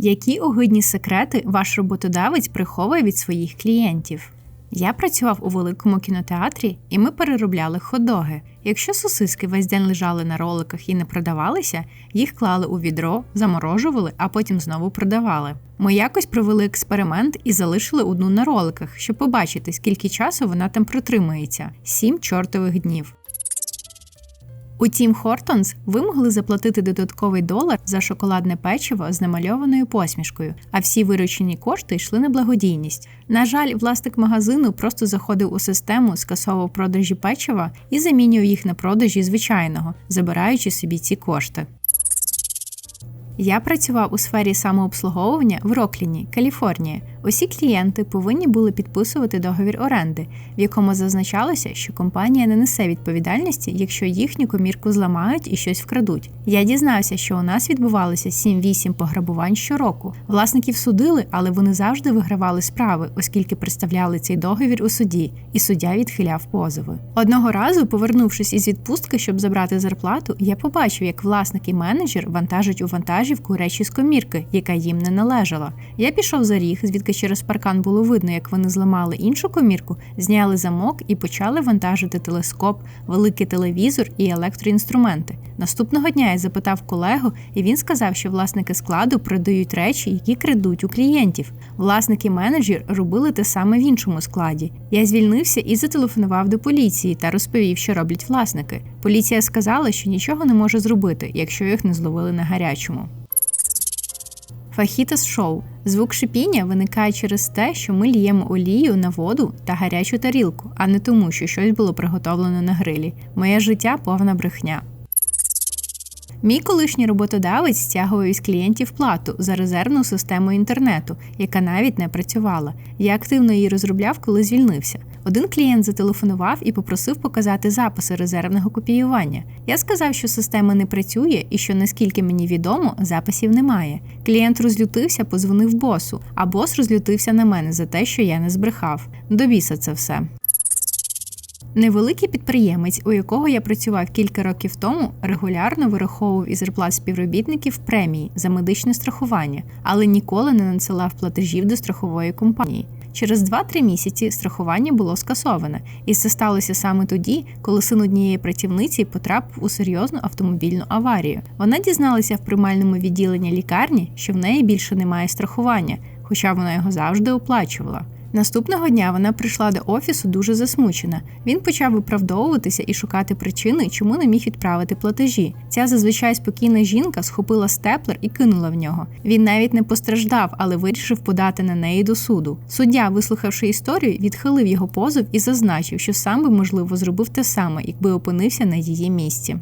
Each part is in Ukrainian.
Які огидні секрети ваш роботодавець приховує від своїх клієнтів? Я працював у великому кінотеатрі, і ми переробляли хот-доги. Якщо сосиски весь день лежали на роликах і не продавалися, їх клали у відро, заморожували, а потім знову продавали. Ми якось провели експеримент і залишили одну на роликах, щоб побачити, скільки часу вона там протримується сім чортових днів. У Тім Хортонс ви могли заплатити додатковий долар за шоколадне печиво з намальованою посмішкою, а всі виручені кошти йшли на благодійність. На жаль, власник магазину просто заходив у систему, скасовував продажі печива і замінював їх на продажі звичайного, забираючи собі ці кошти. Я працював у сфері самообслуговування в Рокліні, Каліфорнія. Усі клієнти повинні були підписувати договір оренди, в якому зазначалося, що компанія не несе відповідальності, якщо їхню комірку зламають і щось вкрадуть. Я дізнався, що у нас відбувалося 7-8 пограбувань щороку. Власників судили, але вони завжди вигравали справи, оскільки представляли цей договір у суді, і суддя відхиляв позови. Одного разу, повернувшись із відпустки, щоб забрати зарплату, я побачив, як власник і менеджер вантажать у вантажівку речі з комірки, яка їм не належала. Я пішов за ріг, звідки через паркан було видно, як вони зламали іншу комірку, зняли замок і почали вантажити телескоп, великий телевізор і електроінструменти. Наступного дня я запитав колегу, і він сказав, що власники складу продають речі, які крадуть у клієнтів. Власник і менеджер робили те саме в іншому складі. Я звільнився і зателефонував до поліції та розповів, що роблять власники. Поліція сказала, що нічого не може зробити, якщо їх не зловили на гарячому. Фахітас шоу. Звук шипіння виникає через те, що ми ліємо олію на воду та гарячу тарілку, а не тому, що щось було приготовлено на грилі. Моє життя повна брехня. Мій колишній роботодавець стягував із клієнтів плату за резервну систему інтернету, яка навіть не працювала. Я активно її розробляв, коли звільнився. Один клієнт зателефонував і попросив показати записи резервного копіювання. Я сказав, що система не працює і що, наскільки мені відомо, записів немає. Клієнт розлютився, позвонив босу, а бос розлютився на мене за те, що я не збрехав. До біса це все. Невеликий підприємець, у якого я працював кілька років тому, регулярно вираховував із зарплат співробітників премії за медичне страхування, але ніколи не надсилав платежів до страхової компанії. Через 2-3 місяці страхування було скасоване, і це сталося саме тоді, коли син однієї працівниці потрапив у серйозну автомобільну аварію. Вона дізналася в приймальному відділенні лікарні, що в неї більше немає страхування, хоча вона його завжди оплачувала. Наступного дня вона прийшла до офісу дуже засмучена. Він почав виправдовуватися і шукати причини, чому не міг відправити платежі. Ця зазвичай спокійна жінка схопила степлер і кинула в нього. Він навіть не постраждав, але вирішив подати на неї до суду. Суддя, вислухавши історію, відхилив його позов і зазначив, що сам би можливо зробив те саме, якби опинився на її місці.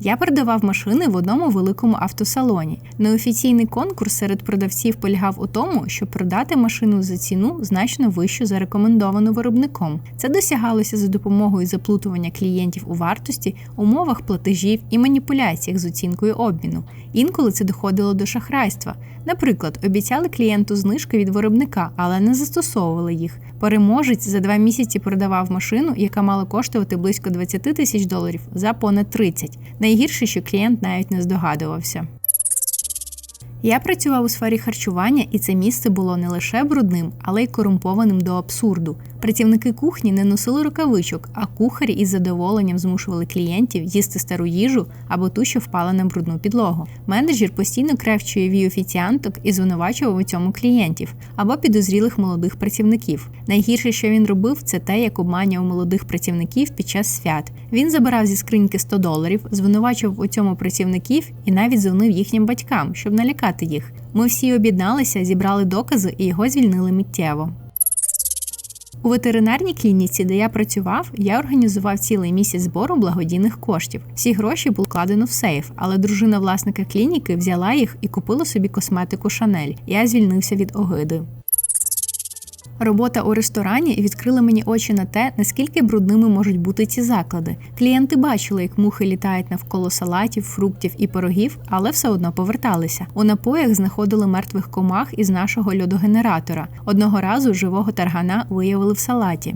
Я продавав машини в одному великому автосалоні. Неофіційний конкурс серед продавців полягав у тому, щоб продати машину за ціну значно вищу за рекомендовану виробником. Це досягалося за допомогою заплутування клієнтів у вартості, умовах платежів і маніпуляціях з оцінкою обміну. Інколи це доходило до шахрайства. Наприклад, обіцяли клієнту знижки від виробника, але не застосовували їх. Переможець за два місяці продавав машину, яка мала коштувати близько 20 тисяч доларів за понад 30. Найгірше, що клієнт навіть не здогадувався. Я працював у сфері харчування, і це місце було не лише брудним, але й корумпованим до абсурду. Працівники кухні не носили рукавичок, а кухарі із задоволенням змушували клієнтів їсти стару їжу або ту, що впала на брудну підлогу. Менеджер постійно кревчує вій офіціанток і звинувачував у цьому клієнтів або підозрілих молодих працівників. Найгірше, що він робив, це те, як обманював молодих працівників під час свят. Він забирав зі скриньки 100 доларів, звинувачував у цьому працівників і навіть дзвонив їхнім батькам, щоб налякати їх. Ми всі об'єдналися, зібрали докази і його звільнили миттєво. У ветеринарній клініці, де я працював, я організував цілий місяць збору благодійних коштів. Всі гроші були вкладено в сейф, але дружина власника клініки взяла їх і купила собі косметику Шанель. Я звільнився від огиди. Робота у ресторані відкрила мені очі на те, наскільки брудними можуть бути ці заклади. Клієнти бачили, як мухи літають навколо салатів, фруктів і пирогів, але все одно поверталися. У напоях знаходили мертвих комах із нашого льодогенератора. Одного разу живого таргана виявили в салаті.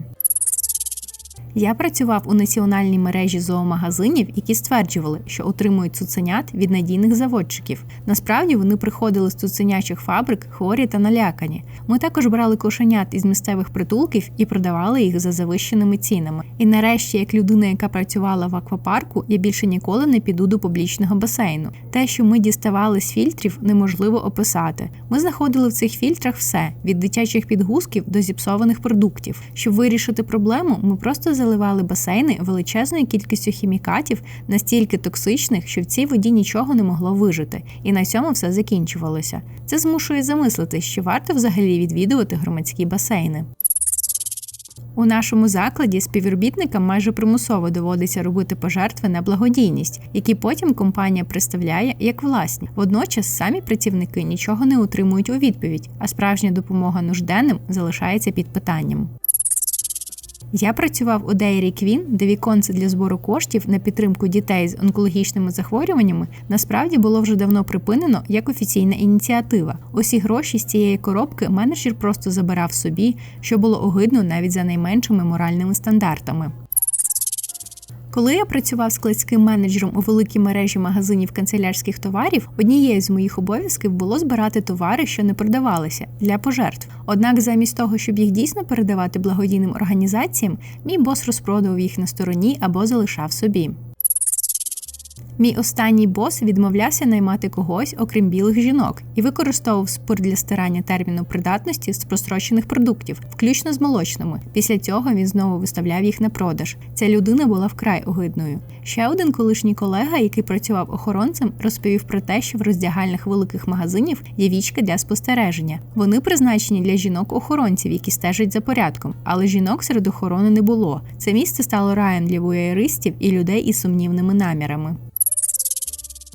Я працював у національній мережі зоомагазинів, які стверджували, що отримують цуценят від надійних заводчиків. Насправді вони приходили з цуценячих фабрик, хворі та налякані. Ми також брали кошенят із місцевих притулків і продавали їх за завищеними цінами. І нарешті, як людина, яка працювала в аквапарку, я більше ніколи не піду до публічного басейну. Те, що ми діставали з фільтрів, неможливо описати. Ми знаходили в цих фільтрах все від дитячих підгузків до зіпсованих продуктів. Щоб вирішити проблему, ми просто заливали басейни величезною кількістю хімікатів, настільки токсичних, що в цій воді нічого не могло вижити, і на цьому все закінчувалося. Це змушує замислити, що варто взагалі відвідувати громадські басейни. У нашому закладі співробітникам майже примусово доводиться робити пожертви на благодійність, які потім компанія представляє як власні. Водночас самі працівники нічого не отримують у відповідь, а справжня допомога нужденним залишається під питанням. Я працював у Dairy Queen, де віконце для збору коштів на підтримку дітей з онкологічними захворюваннями насправді було вже давно припинено як офіційна ініціатива. Усі гроші з цієї коробки менеджер просто забирав собі, що було огидно навіть за найменшими моральними стандартами. Коли я працював складським менеджером у великій мережі магазинів канцелярських товарів, однією з моїх обов'язків було збирати товари, що не продавалися, для пожертв. Однак, замість того, щоб їх дійсно передавати благодійним організаціям, мій бос розпродав їх на стороні або залишав собі. Мій останній бос відмовлявся наймати когось, окрім білих жінок, і використовував спир для стирання терміну придатності з прострочених продуктів, включно з молочними. Після цього він знову виставляв їх на продаж. Ця людина була вкрай огидною. Ще один колишній колега, який працював охоронцем, розповів про те, що в роздягальних великих магазинів є вічки для спостереження. Вони призначені для жінок-охоронців, які стежать за порядком, але жінок серед охорони не було. Це місце стало раєм для воєристів і людей із сумнівними намірами.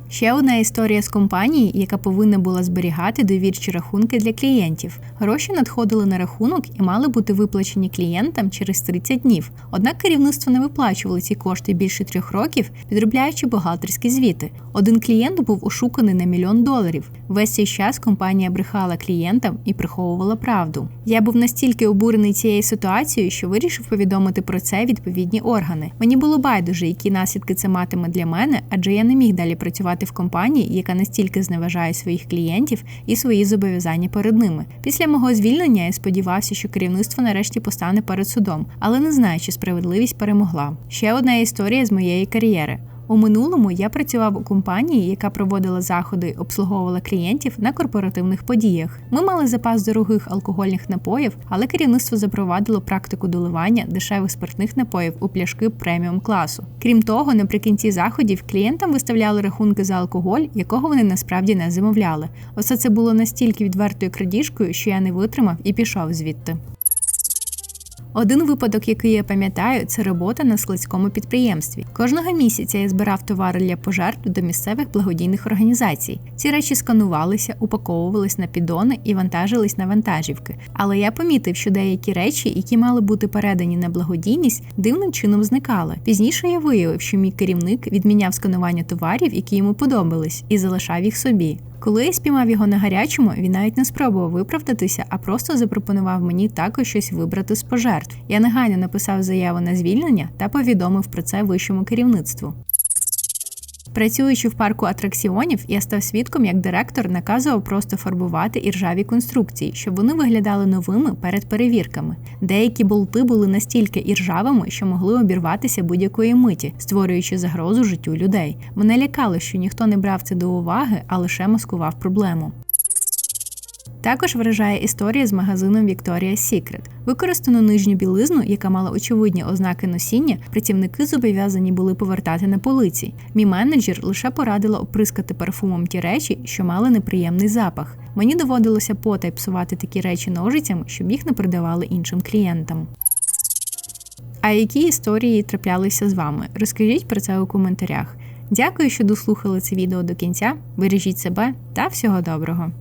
Ще одна історія з компанії, яка повинна була зберігати довірчі рахунки для клієнтів. Гроші надходили на рахунок і мали бути виплачені клієнтам через 30 днів. Однак керівництво не виплачувало ці кошти більше трьох років, підробляючи бухгалтерські звіти. Один клієнт був ошуканий на мільйон доларів. Весь цей час компанія брехала клієнтам і приховувала правду. Я був настільки обурений цією ситуацією, що вирішив повідомити про це відповідні органи. Мені було байдуже, які наслідки це матиме для мене, адже я не міг далі працювати в компанії, яка настільки зневажає своїх клієнтів і свої зобов'язання перед ними. Після мого звільнення я сподівався, що керівництво нарешті постане перед судом, але не знаю, чи справедливість перемогла. Ще одна історія з моєї кар'єри. У минулому я працював у компанії, яка проводила заходи, обслуговувала клієнтів на корпоративних подіях. Ми мали запас дорогих алкогольних напоїв, але керівництво запровадило практику доливання дешевих спиртних напоїв у пляшки преміум класу. Крім того, наприкінці заходів клієнтам виставляли рахунки за алкоголь, якого вони насправді не замовляли. Усе це було настільки відвертою крадіжкою, що я не витримав і пішов звідти. Один випадок, який я пам'ятаю, це робота на складському підприємстві. Кожного місяця я збирав товари для пожертв до місцевих благодійних організацій. Ці речі сканувалися, упаковувались на підони і вантажились на вантажівки. Але я помітив, що деякі речі, які мали бути передані на благодійність, дивним чином зникали. Пізніше я виявив, що мій керівник відміняв сканування товарів, які йому подобались, і залишав їх собі. Коли я спіймав його на гарячому, він навіть не спробував виправдатися, а просто запропонував мені також щось вибрати з пожертв. Я негайно написав заяву на звільнення та повідомив про це вищому керівництву. Працюючи в парку атракціонів, я став свідком, як директор наказував просто фарбувати іржаві конструкції, щоб вони виглядали новими перед перевірками. Деякі болти були настільки іржавими, що могли обірватися будь-якої миті, створюючи загрозу життю людей. Мене лякало, що ніхто не брав це до уваги, а лише маскував проблему. Також вражає історія з магазином Victoria's Secret. Використану нижню білизну, яка мала очевидні ознаки носіння, працівники зобов'язані були повертати на полиці. Мій менеджер лише порадила оприскати парфумом ті речі, що мали неприємний запах. Мені доводилося потай псувати такі речі ножицями, щоб їх не продавали іншим клієнтам. А які історії траплялися з вами? Розкажіть про це у коментарях. Дякую, що дослухали це відео до кінця. Бережіть себе та всього доброго!